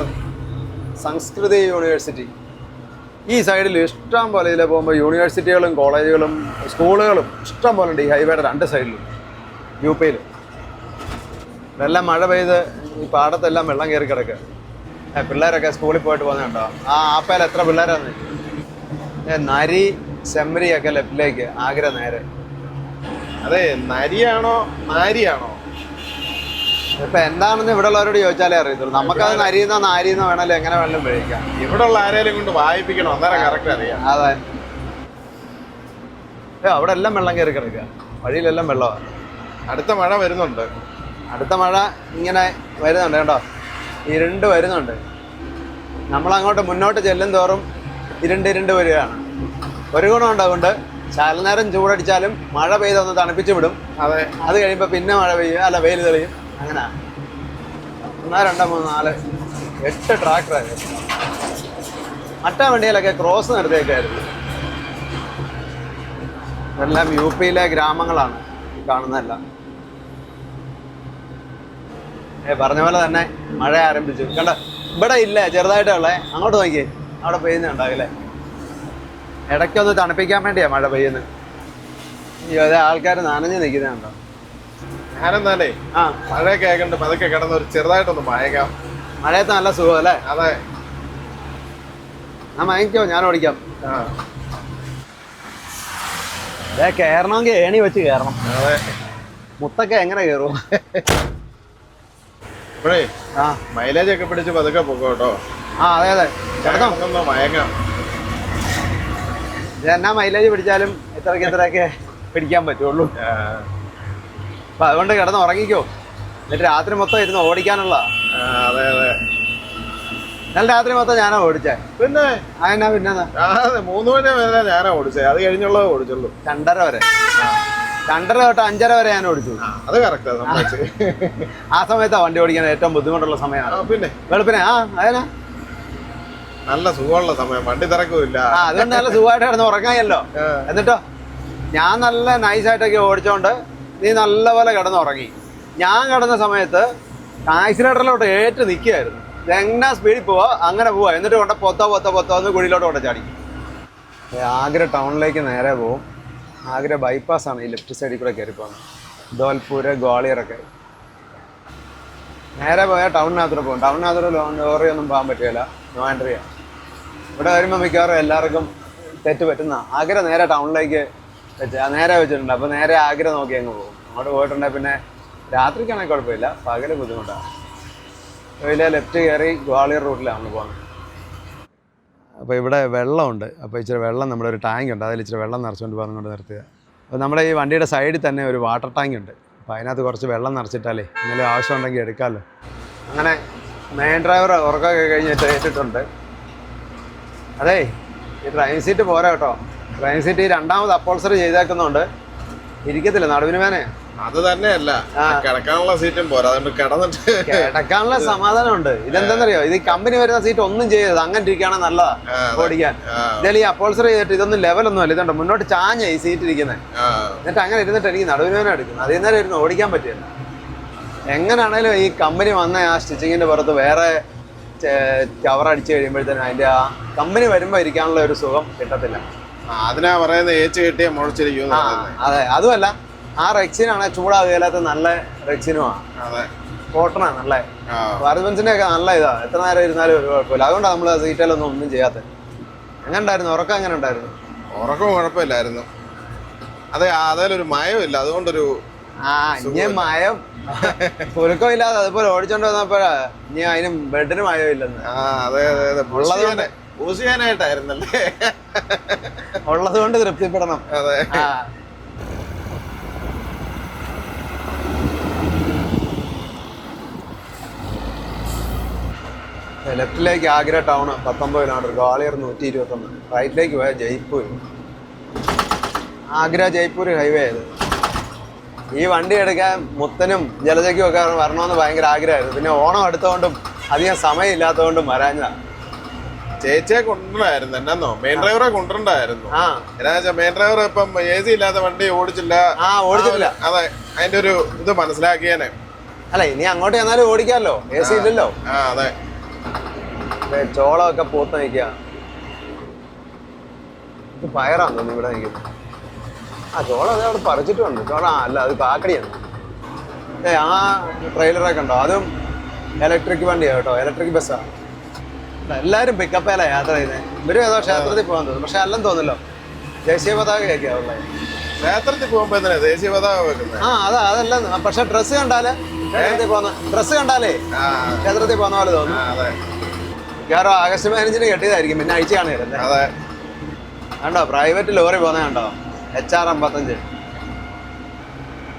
സംസ്കൃതി യൂണിവേഴ്സിറ്റി ഈ സൈഡിൽ ഇഷ്ടം പോലെ ഇതിലെ പോകുമ്പോൾ യൂണിവേഴ്സിറ്റികളും കോളേജുകളും സ്കൂളുകളും ഇഷ്ടം പോലെ ഉണ്ട് ഈ ഹൈവേയുടെ രണ്ട് സൈഡിലും യു പിയിൽ വെള്ളം മഴ പെയ്ത് ഈ പാടത്തെല്ലാം വെള്ളം കയറി കിടക്കുക പിള്ളേരൊക്കെ സ്കൂളിൽ പോയിട്ട് പോകുന്നുണ്ടോ ആ ആപ്പയിൽ എത്ര പിള്ളേരാന്ന്? നരി സെമ്മരിയൊക്കെ ലെഫ്റ്റിലേക്ക് ആഗ്ര നേരെ.
അതെ നരിയാണോ നാരിയാണോ?
ഇപ്പൊ എന്താണെന്ന് ഇവിടെ ഉള്ളവരോട് ചോദിച്ചാലേ അറിയത്തുള്ളൂ. അത് നരിയുന്ന നാരിയുന്ന വേണമല്ലോ എങ്ങനെ വേണമെങ്കിലും വിളിക്കാം.
ഇവിടെ ഉള്ള ആരെയും കൊണ്ട് വായിപ്പിക്കണം അന്നേരം കറക്റ്റ് അറിയാം.
അതെ. ഏ, അവിടെ എല്ലാം വെള്ളം കയറി കിടക്കുക. വഴിയിലെല്ലാം വെള്ളമാണ്
അടുത്ത മഴ വരുന്നുണ്ട്.
അടുത്ത മഴ ഇങ്ങനെ വരുന്നുണ്ട് കേട്ടോ. ഇരുണ്ട് വരുന്നുണ്ട്. നമ്മൾ അങ്ങോട്ട് മുന്നോട്ട് ചെല്ലും തോറും ഇരുണ്ട് ഇരുണ്ട് വരികയാണ്. ഒരു ഗുണമുണ്ട് അതുകൊണ്ട്. ശാലനേരം ചൂടടിച്ചാലും മഴ പെയ്തൊന്ന് തണുപ്പിച്ചു വിടും.
അതെ.
അത് കഴിയുമ്പോൾ പിന്നെ മഴ പെയ്യും. അല്ല വെയിൽ തെളിയും. അങ്ങനെ. ഒന്നാ രണ്ടോ മൂന്ന് നാല്. എട്ട് ട്രാക്ടറായിരുന്നു മറ്റാ വണ്ടിയിലൊക്കെ ക്രോസ് നിർത്തിയേക്കായിരുന്നു ഇതെല്ലാം യു പിയിലെ ഗ്രാമങ്ങളാണ്. ഈ കാണുന്നതെല്ലാം. ഏ പറഞ്ഞ പോലെ തന്നെ മഴ ആരംഭിച്ചു. കണ്ട? ഇവിടെ ഇല്ല? ചെറുതായിട്ടേ ഉള്ളേ. അങ്ങോട്ട് നോക്കി അവിടെ പെയ്യുന്നുണ്ടാവില്ലേ ഇടയ്ക്കൊന്ന് തണുപ്പിക്കാൻ വേണ്ടിയാ മഴ പെയ്യുന്നത്. അയ്യോ ഒരേ ആൾക്കാർ നനഞ്ഞു നിൽക്കുന്നുണ്ടോ?
ഞാനെന്നാലേ
ആ.
മഴയൊക്കെ ആയിക്കൊണ്ട് പതുക്കെ കിടന്ന് ഒരു ചെറുതായിട്ടൊന്ന് മയക്കാം
മഴയത്ത് നല്ല സുഖം അല്ലേ?
അതെ.
ആ മയക്കോ ഞാൻ ഓടിക്കാം. അതെ കയറണമെങ്കിൽ ഏണി വെച്ച് കയറണം
അതെ.
മുത്തൊക്കെ എങ്ങനെ കയറും
ഇപ്പോഴേ
ആ.
മൈലേജ് ഒക്കെ പിടിച്ച് പതുക്കെ പോക്കോ കേട്ടോ.
ആ അതെ അതെ. കിടക്കാം
മയങ്ങാം.
എന്നാ മൈലേജ് പിടിച്ചാലും ഇത്രയ്ക്ക് ഇത്രയൊക്കെ പിടിക്കാൻ പറ്റുള്ളൂ. അപ്പൊ അതുകൊണ്ട് കിടന്ന് ഉറങ്ങിക്കോ. എന്നിട്ട് രാത്രി മൊത്തം ഇരുന്ന് ഓടിക്കാനുള്ള
അതെ അതെ.
ഇന്നലെ രാത്രി മൊത്തം ഞാനാ ഓടിച്ചേ.
പിന്നെ?
ആയെന്നാ പിന്നെ
മൂന്ന് മണി വരെ ഞാനാ ഓടിച്ചേ. അത് കഴിഞ്ഞുള്ളത് ഓടിച്ചുള്ളൂ.
രണ്ടര വരെ. രണ്ടര തൊട്ട് അഞ്ചര വരെ ഞാൻ ഓടിച്ചു.
അത് കറക്റ്റ്
ആ സമയത്താ വണ്ടി ഓടിക്കാൻ ഏറ്റവും ബുദ്ധിമുട്ടുള്ള സമയമാണ്.
പിന്നെ?
വെളുപ്പിനെ ആ അതിനാ
നല്ല സുഖമുള്ള സമയം വണ്ടി
തിരക്കില്ല അതുകൊണ്ട് നല്ല സുഖമായിട്ട് കിടന്ന് ഉറങ്ങായല്ലോ. എന്നിട്ടോ ഞാൻ നല്ല നൈസായിട്ടൊക്കെ ഓടിച്ചോണ്ട് നീ നല്ലപോലെ കിടന്നുറങ്ങി ഞാൻ കിടന്ന സമയത്ത് ആക്സിലേറ്ററിലോട്ട് ഏറ്റ് നിൽക്കുകയായിരുന്നു. എങ്ങനെ സ്പീഡിൽ പോവാ അങ്ങനെ പോവാ. എന്നിട്ട് കൊണ്ട പൊത്തോ പൊത്തോ പൊത്തോ എന്ന് കുഴിയിലോട്ട് കൊണ്ട് ചാടി. ആഗ്ര ടൗണിലേക്ക് നേരെ പോവും. ആഗ്ര ബൈപ്പാസ് ആണ്. ഈ ലെഫ്റ്റ് സൈഡിൽ കൂടെ കയറി പോകുന്നത് ധോൽപൂര് ഗ്വാളിയറൊക്കെ നേരെ പോയാൽ ടൗണിനകത്തൂടെ പോകും ടൗണിനകത്തൂടെ ലോറി ഒന്നും പോകാൻ പറ്റില്ല നോ എൻട്രിയാണ് ഇവിടെ വരുമ്പോൾ മിക്കവാറും എല്ലാവർക്കും തെറ്റ് പറ്റുന്ന ആഗ്ര നേരെ ടൗണിലേക്ക് നേരെ വെച്ചിട്ടുണ്ട്. അപ്പോൾ നേരെ ആഗ്ര നോക്കി അങ്ങ് പോകും. അങ്ങോട്ട് പോയിട്ടുണ്ടെങ്കിൽ പിന്നെ രാത്രിക്കാണെങ്കിൽ കുഴപ്പമില്ല. പകൽ ബുദ്ധിമുട്ടാണ് ഇതിലെ ലെഫ്റ്റ് കയറി ഗ്വാളിയർ റൂട്ടിലാണ് നമ്മൾ പോകുന്നത്. അപ്പോൾ ഇവിടെ വെള്ളമുണ്ട്. അപ്പോൾ ഇച്ചിരി വെള്ളം നമ്മുടെ ഒരു ടാങ്ക് ഉണ്ട്. അതിൽ ഇച്ചിരി വെള്ളം നിറച്ചുകൊണ്ട് പോകാൻ കൊണ്ട് നിർത്തിയത്. അപ്പോൾ നമ്മുടെ ഈ വണ്ടിയുടെ സൈഡിൽ തന്നെ ഒരു വാട്ടർ ടാങ്ക് ഉണ്ട്. അപ്പോൾ അതിനകത്ത് കുറച്ച് വെള്ളം നിറച്ചിട്ടാലേ എന്തെങ്കിലും ആവശ്യം ഉണ്ടെങ്കിൽ എടുക്കാമല്ലോ. അങ്ങനെ മെയിൻ ഡ്രൈവർ ഉറക്കമൊക്കെ കഴിഞ്ഞിട്ട് ഏറ്റിട്ടുണ്ട് അതെ ഈ ഡ്രൈവിംഗ് സീറ്റ് പോരാ കേട്ടോ. ഡ്രൈവിംഗ് സീറ്റ് രണ്ടാമത് അപ്പോൾസർ ചെയ്തേക്കുന്നുണ്ട് ഇരിക്കത്തില്ല നടുവിന് വേനെ
അത് തന്നെയല്ല. കിടക്കാനുള്ള സീറ്റും പോരാ അതുകൊണ്ട് കിടന്നിട്ട്.
കിടക്കാനുള്ള സമാധാനമുണ്ട്. ഇതെന്തെന്നറിയോ? ഇത് ഈ കമ്പനി വരുന്ന സീറ്റ് ഒന്നും ചെയ്യരുത്. അങ്ങനെ ഇരിക്കുകയാണ് നല്ലതാ ഓടിക്കാൻ. ഇതായാലും ഈ അപ്പോൾസർ ചെയ്തിട്ട് ഇതൊന്നും ലെവലൊന്നും അല്ല. ഇതുണ്ട് മുന്നോട്ട് ചാഞ്ഞ ഈ സീറ്റ് ഇരിക്കുന്നത് എന്നിട്ട് അങ്ങനെ ഇരുന്നിട്ട് എനിക്ക് നടുവിന് വേന എടുക്കുന്നത് അതിൽ നേരം ഇരുന്ന് ഓടിക്കാൻ പറ്റില്ല. എങ്ങനെയാണേലും ഈ കമ്പനി വന്ന ആ സ്റ്റിച്ചിങ്ങിന്റെ പുറത്ത് വേറെ കവർ അടിച്ചു കഴിയുമ്പോഴത്തേനും അതിന്റെ ആ കമ്പനി വരുമ്പോൾ ഇരിക്കാനുള്ള ഒരു സുഖം കിട്ടത്തില്ല.
അതിനാ പറയുന്നത് ഏച്ച് കെട്ടിയ
മുഴച്ചിരിക്കും അതെ. അതുമല്ല ആ റെക്സിനാണ് ചൂടാകുകയില്ലാത്ത നല്ല റെക്സിനുമാണ്
അതെ.
കോട്ടണാ നല്ല? വാർബൻസിന്റെ ഒക്കെ നല്ല ഇതാ. എത്ര നേരം ഇരുന്നാലും ഒരു കുഴപ്പമില്ല. അതുകൊണ്ടാണ് നമ്മൾ സീറ്റിലൊന്നും ഒന്നും ചെയ്യാത്തത് എങ്ങനെ ഉണ്ടായിരുന്നു? ഉറക്കം എങ്ങനെ ഉണ്ടായിരുന്നു?
ഉറക്കം കുഴപ്പമില്ലായിരുന്നു. അതെ അതിലൊരു മയമില്ല അതുകൊണ്ടൊരു
ആ ഇനി മയം. കുലുക്കം ഇല്ലാതെ അതുപോലെ ഓടിച്ചോണ്ട് വന്നപ്പോഴാ ഇനി അതിന് ബെഡിന് മയം ഇല്ലെന്ന്
ആ അതെ അതെ അതെ.
ഉള്ളത്
യൂസ് ചെയ്യാനായിട്ടായിരുന്നല്ലേ
ഉള്ളത് കൊണ്ട് തൃപ്തിപ്പെടണം.
അതെ.
ലെഫ്റ്റിലേക്ക് ആഗ്ര ടൗൺ പത്തൊമ്പത് കിലോമീറ്റർ ഗ്വാളിയർ നൂറ്റി ഇരുപത്തൊന്ന് റൈറ്റിലേക്ക് പോയാൽ ജയ്പൂർ ആഗ്ര ജയ്പൂർ ഹൈവേ ആയത്. ഈ വണ്ടി എടുക്കാൻ മുത്തനും ജലജയ്ക്കും ഒക്കെ വരണമെന്ന് ഭയങ്കര ആഗ്രഹമായിരുന്നു. പിന്നെ ഓണം അടുത്തുകൊണ്ടും അധികം സമയമില്ലാത്തതുകൊണ്ടും വരാഞ്ഞതാണ്
ചേച്ചിയെ കൊണ്ടുണ്ടായിരുന്നു എന്നാന്നോ? മെയിൻ ഡ്രൈവറെ കൊണ്ടുവരണ്ടായിരുന്നു.
ആ.
എന്നാ മെയിൻ ഡ്രൈവർ ഇപ്പം എ സി ഇല്ലാത്ത വണ്ടി ഓടിച്ചില്ല.
ആ ഓടിച്ചിട്ടില്ല
അതെ അതിന്റെ ഒരു ഇത് മനസ്സിലാക്കിയേനെ.
അല്ല ഇനി അങ്ങോട്ട് ചെന്നാലും ഓടിക്കാമല്ലോ. എ സി ഇല്ലല്ലോ.
ആ അതെ.
ചോളമൊക്കെ പൂത്ത് നിൽക്കുക. ഇത് പയറാന്ന് തോന്നുന്നു ഇവിടെ നിൽക്കുന്നത്. ആ ചോളം അത് അവിടെ പറിച്ചിട്ടുണ്ട്. ചോളം അല്ല അത് കാക്കടിയാണ്. ഏ ആ ട്രെയിലറൊക്കെ ഉണ്ടോ അതും ഇലക്ട്രിക് വണ്ടിയാണ് കേട്ടോ. ഇലക്ട്രിക് ബസ്സാണ് എല്ലാവരും പിക്കപ്പേല യാത്ര ചെയ്യുന്നത് ഇവരും ഏതോ ക്ഷേത്രത്തിൽ പോകാൻ തോന്നുന്നു. പക്ഷെ അല്ലെന്ന് തോന്നുന്നല്ലോ. ദേശീയ പതാകയൊക്കെ ഉള്ളത്
ക്ഷേത്രത്തിൽ പോകുമ്പോ എന്തിനാ ദേശീയ പതാക വെക്കുന്നത്?
ആ അതാ അതല്ല. പക്ഷെ ഡ്രസ്സ് കണ്ടാൽ ക്ഷേത്രത്തിൽ പോകുന്ന ഡ്രസ്സ് കണ്ടാലേ ക്ഷേത്രത്തിൽ പോകുന്ന പോലെ തോന്നും.
അതെ.
മിക്കവാറും ആഗസ്റ്റ് പതിനഞ്ചിന് കെട്ടിയതായിരിക്കും. പിന്നെ അഴിച്ചു കാണുകയല്ലേ?
അതെ.
കണ്ടോ? പ്രൈവറ്റ് ലോറി പോകുന്ന കണ്ടോ? എച്ച് ആർ അമ്പത്തഞ്ച്.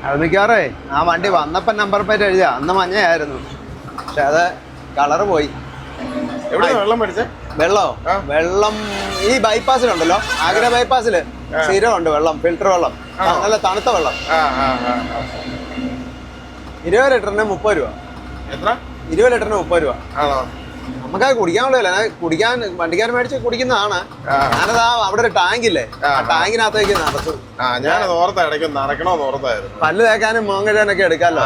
അത് മിക്കവാറേ ആ വണ്ടി വന്നപ്പം നമ്പർ പ്ലേറ്റ് എഴുതിയ. അന്ന് മഞ്ഞയായിരുന്നു. പക്ഷെ അത് കളറ് പോയി.
വെള്ളം മേടിച്ചേ?
വെള്ളോ? വെള്ളം ഈ ബൈപ്പാസിലുണ്ടല്ലോ. ആഗ്ര ബൈപ്പാസിൽ സ്ഥിരമുണ്ട് വെള്ളം ഫിൽറ്റർ വെള്ളം. നല്ല തണുത്ത വെള്ളം. ഇരുപത് ലിറ്ററിന് മുപ്പത് രൂപ.
എത്ര?
ഇരുപത് ലിറ്ററിന് മുപ്പത് രൂപ.
ആണോ?
നമുക്കത് കുടിക്കാനുള്ളതല്ല കുടിക്കാൻ വണ്ടിക്കാരൻ മേടിച്ച് കുടിക്കുന്നതാണ്. ഞാനത് ആ അവിടെ ഒരു ടാങ്ക് ഇല്ലേ
ആ,
ടാങ്കിനകത്തേക്ക് നടത്തു.
ഞാനത് ഓർത്ത ഇടയ്ക്ക് ഓർത്തായിരുന്നു.
പല്ല് തേക്കാനും മോങ്ങഴാനൊക്കെ എടുക്കാമല്ലോ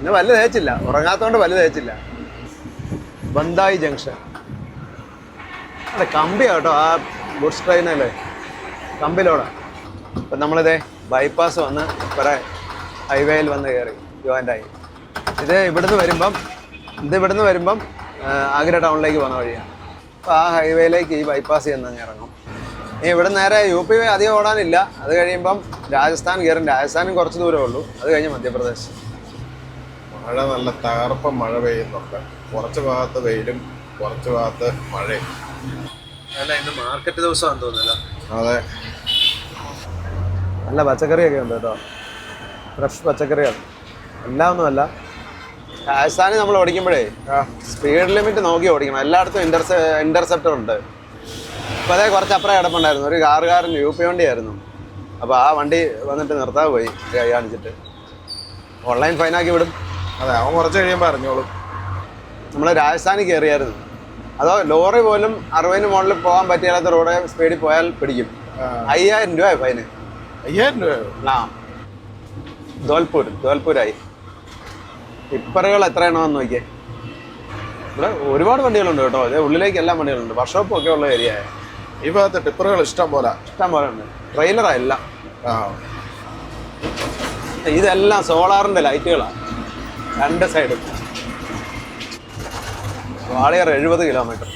ഇന്ന് പല്ല് തേച്ചില്ല. ഉറങ്ങാത്തോണ്ട് പല്ല് തേച്ചില്ല. ബന്തായി ജംഗ്ഷൻ. അല്ല കമ്പിയാ കേട്ടോ ആ ഗുഡ്സ് ട്രെയിനല്ലേ കമ്പിലോടാ. അപ്പം നമ്മളിതേ ബൈപ്പാസ് വന്ന് കുറെ ഹൈവേയിൽ വന്ന് കയറി ജോയിന്റായി ഇത് ഇവിടുന്ന് വരുമ്പം ഇത് ഇവിടുന്ന് വരുമ്പം ആഗ്ര ടൗണിലേക്ക് പോകുന്ന വഴിയാണ്. അപ്പോൾ ആ ഹൈവേയിലേക്ക് ഈ ബൈപ്പാസ് ചെന്ന് ഇറങ്ങും. ഇനി ഇവിടെ നേരെ യു പി അധികം ഓടാനില്ല. അത് കഴിയുമ്പം രാജസ്ഥാൻ കയറും. രാജസ്ഥാനും കുറച്ച് ദൂരമേ ഉള്ളൂ. അത് കഴിഞ്ഞ് മധ്യപ്രദേശ്.
മഴ നല്ല തകർപ്പം മഴ പെയ്യുന്നുണ്ട്. കുറച്ച് ഭാഗത്ത് വെയിലും കുറച്ച് ഭാഗത്ത് മഴയും.
അല്ല ഇന്ന് മാർക്കറ്റ് ദിവസമാണെന്ന് തോന്നുന്നില്ല.
അതെ.
നല്ല പച്ചക്കറിയൊക്കെ ഉണ്ട് കേട്ടോ. ഫ്രഷ് പച്ചക്കറികൾ എല്ലാം ഒന്നുമല്ല രാജസ്ഥാനിൽ നമ്മൾ ഓടിക്കുമ്പോഴേ സ്പീഡ് ലിമിറ്റ് നോക്കി ഓടിക്കണം. എല്ലായിടത്തും ഇന്റർസെ ഇന്റർസെപ്റ്റർ ഉണ്ട്. ഇപ്പോൾ അതേ കുറച്ച് അപ്പുറം കിടപ്പുണ്ടായിരുന്നു. ഒരു കാറുകാരൻ യു പി വണ്ടിയായിരുന്നു. അപ്പോൾ ആ വണ്ടി വന്നിട്ട് നിർത്താൻ പോയി. കൈ കാണിച്ചിട്ട്. ഓൺലൈൻ ഫൈനാക്കി വിടും.
അതെ അവൻ കുറച്ച് കഴിയുമ്പോൾ അറിഞ്ഞോളും.
നമ്മൾ രാജസ്ഥാനിൽ കയറിയായിരുന്നു. അതോ ലോറി പോലും അറുപതിന് മുകളിൽ പോകാൻ പറ്റിയാത്ത റോഡ് സ്പീഡിൽ പോയാൽ പിടിക്കും. അയ്യായിരം രൂപ ഫൈന്?
അയ്യായിരം രൂപയോ?
ആ. ധോൽപൂർ ധോൽപൂരായി. ടിപ്പറുകൾ എത്രയാണോ എന്ന് നോക്കിയേ. ഇവിടെ ഒരുപാട് വണ്ടികളുണ്ട് കേട്ടോ. അതേ ഉള്ളിലേക്ക് എല്ലാ വണ്ടികളുണ്ട്. വർക്ക്ഷോപ്പ് ഒക്കെ ഉള്ള ഏരിയ
ഈ ഭാഗത്ത് ടിപ്പറുകൾ ഇഷ്ടം പോലെ.
ഇഷ്ടം പോലെ ഉണ്ട്. ട്രെയിലറാ എല്ലാം. ഇതെല്ലാം സോളാറിന്റെ ലൈറ്റുകളാണ് രണ്ട് സൈഡും. വാളിയർ എഴുപത് കിലോമീറ്റർ.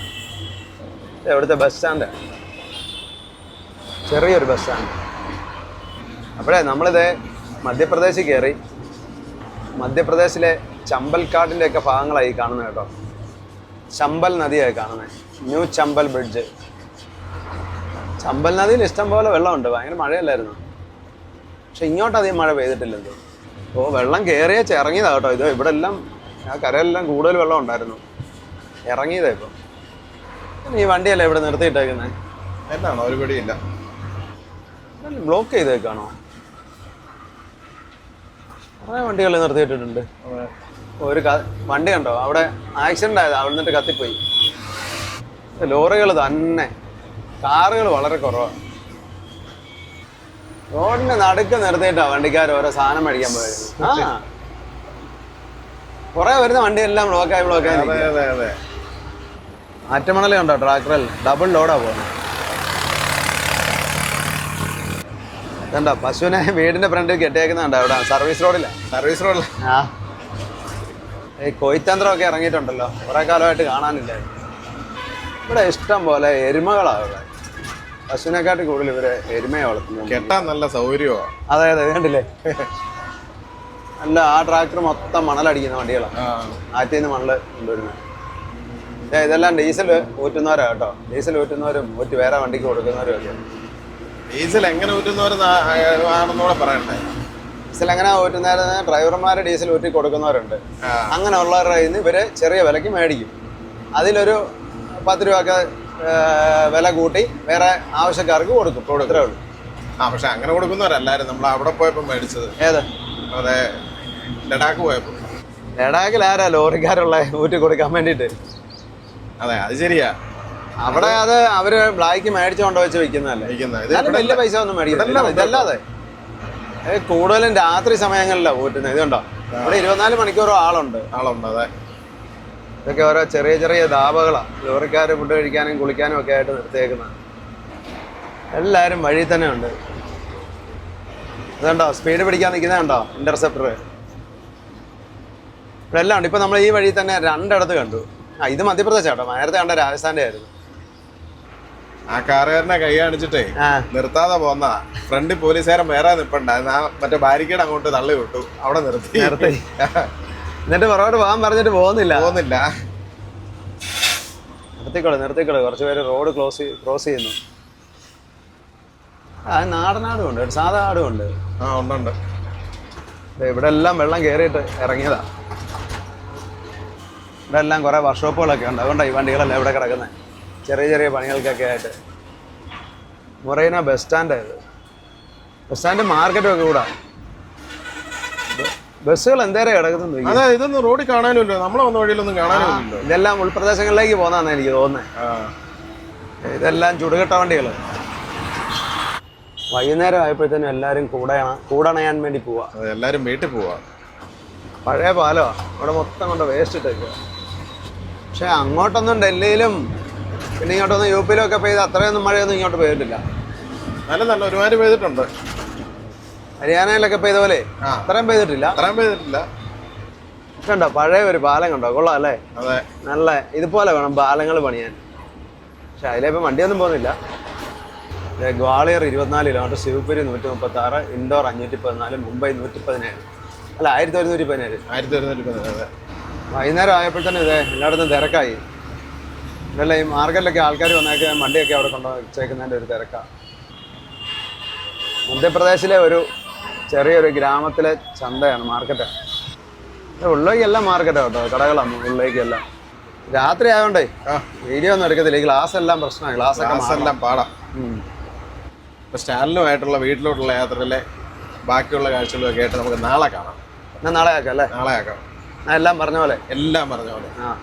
ഇവിടുത്തെ ബസ് സ്റ്റാൻഡ് ചെറിയൊരു ബസ് സ്റ്റാൻഡ് അപ്പോഴേ നമ്മളിത് മധ്യപ്രദേശിൽ കയറി മധ്യപ്രദേശിലെ ചമ്പൽ ഒക്കെ ഭാഗങ്ങളായി കാണുന്നത് കേട്ടോ. ചമ്പൽ നദിയായി കാണുന്നത്. ന്യൂ ചമ്പൽ ബ്രിഡ്ജ് ചമ്പൽ നദിയിൽ ഇഷ്ടം പോലെ വെള്ളമുണ്ട്. ഭയങ്കര മഴയല്ലായിരുന്നു. പക്ഷെ ഇങ്ങോട്ട് അധികം മഴ പെയ്തിട്ടില്ലല്ലോ അപ്പോൾ വെള്ളം കയറിയ ഇറങ്ങിയതാ കേട്ടോ. ഇത് ഇവിടെ എല്ലാം ആ കരയെല്ലാം കൂടുതൽ വെള്ളം ഉണ്ടായിരുന്നു. ഇറങ്ങിയതാ ഇപ്പം. ഈ വണ്ടിയല്ലേ ഇവിടെ നിർത്തിയിട്ടേക്കുന്നത്
എന്താണോ ഒരു പിടിയില്ല.
ബ്ലോക്ക് ചെയ്തേക്കാണോ? കുറേ വണ്ടികൾ നിർത്തിയിട്ടിട്ടുണ്ട്. ഒരു വണ്ടി കണ്ടോ? അവിടെ ആക്സിഡന്റ് ആയത്. അവിടെ നിന്നിട്ട് കത്തിപ്പോയി. ലോറികൾ തന്നെ. കാറുകൾ വളരെ കുറവാണ് റോഡിന് നടുക്ക് നിർത്തിയിട്ടാ വണ്ടിക്കാർ ഓരോ സാധനം മേടിക്കാൻ പോയത്. ആ കുറെ വരുന്ന വണ്ടിയെല്ലാം ബ്ലോക്കായി ബ്ലോക്കായി
അതെ അതെ അതെ.
ആറ്റമണൽ കണ്ടോ ട്രാക്ടറിൽ ഡബിൾ ലോഡാ പോകുന്നത് കണ്ടോ? പശുവിനെ വീടിന്റെ ഫ്രണ്ടിൽ കെട്ടിയേക്കുന്നുണ്ടോ അവിടെ സർവീസ് റോഡില്ല
സർവീസ് റോഡില്ല
ആ. ഈ കൊയ്ത്തന്ത്രമൊക്കെ ഇറങ്ങിയിട്ടുണ്ടല്ലോ. കുറെ കാലമായിട്ട് കാണാനില്ല? ഇവിടെ ഇഷ്ടം പോലെ എരുമകളാണ് ഇവിടെ. പശുവിനെക്കാട്ടി കൂടുതൽ ഇവർ എരുമയെ വളർത്തുന്നു
കെട്ടാൻ നല്ല സൗകര്യമാണ്
അതെ അതെ കണ്ടില്ലേ? അല്ല ആ ട്രാക്ടർ മൊത്തം മണലടിക്കുന്ന വണ്ടികളാണ്. ആറ്റിൽ നിന്ന് മണൽ കൊണ്ടുവരുന്നത് ഇതെല്ലാം ഡീസൽ ഊറ്റുന്നവരാ കേട്ടോ. ഡീസൽ ഊറ്റുന്നവരും ഊറ്റി വേറെ വണ്ടിക്ക് കൊടുക്കുന്നവരും ഒക്കെ.
ഡീസൽ എങ്ങനെ ഊറ്റുന്നവരെന്നൂടെ പറയണ്ടേ?
ഡീസൽ എങ്ങനെ ഊറ്റുന്നവരെന്ന് ഡ്രൈവർമാരെ ഡീസൽ ഊറ്റി കൊടുക്കുന്നവരുണ്ട്.
അങ്ങനെ
അങ്ങനെയുള്ളവരുടെ കയ്യിൽ നിന്ന് ഇവർ ചെറിയ വിലക്ക് മേടിക്കും. അതിലൊരു പത്ത് രൂപയൊക്കെ വില കൂട്ടി വേറെ ആവശ്യക്കാർക്ക് കൊടുക്കും. ഇത്രേ ഉള്ളൂ.
ആ പക്ഷെ അങ്ങനെ കൊടുക്കുന്നവരല്ലായിരുന്നു നമ്മൾ അവിടെ പോയപ്പോൾ മേടിച്ചത്.
ഏത്?
അതെ ലഡാക്ക് പോയപ്പോൾ
ലഡാക്കിൽ ആരാ ലോറിക്കാരുള്ള ഊറ്റി കൊടുക്കാൻ വേണ്ടിയിട്ട്
അതെ അത് ശരിയാ.
അവിടെ അത് അവർ ബ്ലാക്ക് മേടിച്ചു കൊണ്ട് വെച്ച് വിൽക്കുന്നതല്ലേ? വലിയ പൈസ ഒന്നും മേടിക്കുന്നില്ല ഇതല്ലാതെ. കൂടുതലും രാത്രി സമയങ്ങളിലാണ് പോറ്റുന്നത് ഇതുണ്ടോ ഇവിടെ ഇരുപത്തിനാല് മണിക്കൂറോ ആളുണ്ട്.
ആളുണ്ട് അതെ.
ഇതൊക്കെ ഓരോ ചെറിയ ചെറിയ ധാബകളാണ് ലോറിക്കാർ ഫുഡ് കഴിക്കാനും കുളിക്കാനും ഒക്കെ ആയിട്ട് നിർത്തിയേക്കുന്നത്. എല്ലാവരും വഴി തന്നെ ഉണ്ട്. ഇതുണ്ടോ? സ്പീഡ് പിടിക്കാൻ നിൽക്കുന്നതുണ്ടോ ഇന്റർസെപ്റ്റർ ഇവിടെ എല്ലാം ഉണ്ട്. ഇപ്പൊ നമ്മൾ ഈ വഴി തന്നെ രണ്ടിടത്ത് കണ്ടു. ആ ഇത് മധ്യപ്രദേശ് കേട്ടോ നേരത്തെ കണ്ട രാജസ്ഥാന്റെ ആയിരുന്നു.
ആ കാറുകാരനെ കൈ കാണിച്ചിട്ടേ നിർത്താതെ പോന്ന. ഫ്രണ്ടിൽ പോലീസുകാരൻ വേറെ നിപ്പുണ്ടായിരുന്നു ആ മറ്റേ ബാരിക്കേഡ് അങ്ങോട്ട് തള്ളി വിട്ടു അവിടെ നിർത്തി.
നിർത്തി. എന്നിട്ട് പുറകോട്ട് പോകാൻ പറഞ്ഞിട്ട് പോകുന്നില്ല.
പോകുന്നില്ല.
നിർത്തിക്കോളൂ നിർത്തിക്കോളൂ. കുറച്ച് പേര് റോഡ് ക്ലോസ് ക്രോസ് ചെയ്യുന്നു. നാടനാടും ഉണ്ട് സാധാ ആടും ഉണ്ട്
ആ ഉണ്ടുണ്ട്
ഇവിടെ എല്ലാം വെള്ളം കയറിയിട്ട് ഇറങ്ങിയതാ. ഇവിടെ എല്ലാം കുറേ വർക്ക്ഷോപ്പുകളൊക്കെ ഉണ്ട്. അതുകൊണ്ടാണ് ഈ വണ്ടികളെല്ലാം ഇവിടെ കിടക്കുന്നത് ചെറിയ ചെറിയ പണികൾക്കൊക്കെ ആയിട്ട്. മൊറൈന ബസ് സ്റ്റാൻഡ് ഇത്. ബസ് സ്റ്റാൻഡ് മാർക്കറ്റും ഒക്കെ കൂടാ. ബസ്സുകൾ എന്തേരം കിടക്കുന്നുണ്ട്
അതെ ഇതൊന്നും റോഡിൽ കാണാനും നമ്മളെ വന്ന വഴിയിലൊന്നും കാണാനില്ല
ഇതെല്ലാം ഉൾപ്രദേശങ്ങളിലേക്ക് പോകുന്നതാണ് എനിക്ക് തോന്നുന്നത്
ആ.
ഇതെല്ലാം ചുടുകെട്ട വണ്ടികൾ വൈകുന്നേരം ആയപ്പോഴത്തേനും എല്ലാരും കൂടണ കൂടണയാൻ വേണ്ടി പോവാ.
അതെ എല്ലാരും വീട്ടിൽ പോവാ.
പഴയ പാലോ? അവിടെ മൊത്തം കൊണ്ട് വേസ്റ്റ് ഇട്ടേക്കുക പക്ഷെ അങ്ങോട്ടൊന്നും ഡൽഹിയിലും പിന്നെ ഇങ്ങോട്ടൊന്നും യു പിയിലും ഒക്കെ പെയ്ത് അത്രയൊന്നും മഴയൊന്നും ഇങ്ങോട്ട് പെയ്തിട്ടില്ല.
നല്ല നല്ല ഒരുമാതിരി പെയ്തിട്ടുണ്ട്.
ഹരിയാനയിലൊക്കെ പെയ്ത പോലെ. അത്രയും പെയ്തിട്ടില്ല.
അത്രയും പെയ്തിട്ടില്ല.
കണ്ടോ പഴയ ഒരു പാലം കണ്ടോ? കൊള്ളാം അല്ലേ?
അതെ.
നല്ല ഇതുപോലെ വേണം പാലങ്ങൾ പണിയാൻ. പക്ഷെ അതിലിപ്പോൾ വണ്ടിയൊന്നും പോകുന്നില്ല. ഗ്വാളിയർ ഇരുപത്തിനാല് കിലോമീറ്റർ ശിവപുരി നൂറ്റി മുപ്പത്തി ആറ് ഇൻഡോർ അഞ്ഞൂറ്റി പതിനാല് മുംബൈ നൂറ്റി പതിനേഴ് അല്ല ആയിരത്തി ഒരുന്നൂറ്റി പതിനേഴ്
ആയിരത്തി ഒരുന്നൂറ്റി പതിനേഴ് വൈകുന്നേരം
വൈകുന്നേരം തന്നെ ഇതേ എല്ലായിടത്തും തിരക്കായി. ഇതല്ല ഈ മാർക്കറ്റിലൊക്കെ ആൾക്കാർ വന്നേക്കാൻ വണ്ടിയൊക്കെ അവിടെ കൊണ്ടു വെച്ചേക്കുന്നതിന്റെ ഒരു തിരക്കാണ് മധ്യപ്രദേശിലെ ഒരു ചെറിയൊരു ഗ്രാമത്തിലെ ചന്തയാണ് മാർക്കറ്റ്. ഉള്ളിലേക്കെല്ലാം മാർക്കറ്റാണ് കേട്ടോ കടകളാണ് ഉള്ളിലേക്ക് എല്ലാം രാത്രി ആയതുകൊണ്ടേ വീഡിയോ ഒന്നും എടുക്കത്തില്ല ഈ ഗ്ലാസ് എല്ലാം പ്രശ്നമാണ് ഗ്ലാസ്
ഗ്ലാസ് എല്ലാം പാടാം. ഇപ്പൊ സ്റ്റാലിനുമായിട്ടുള്ള വീട്ടിലോട്ടുള്ള യാത്രയിലെ ബാക്കിയുള്ള കാഴ്ചകളൊക്കെ ആയിട്ട് നമുക്ക് നാളെ കാണാം.
നാളെ ആക്കാം അല്ലേ?
നാളെ ആക്കാം.
ഞാൻ എല്ലാം പറഞ്ഞ പോലെ?
എല്ലാം പറഞ്ഞ പോലെ.
ആ.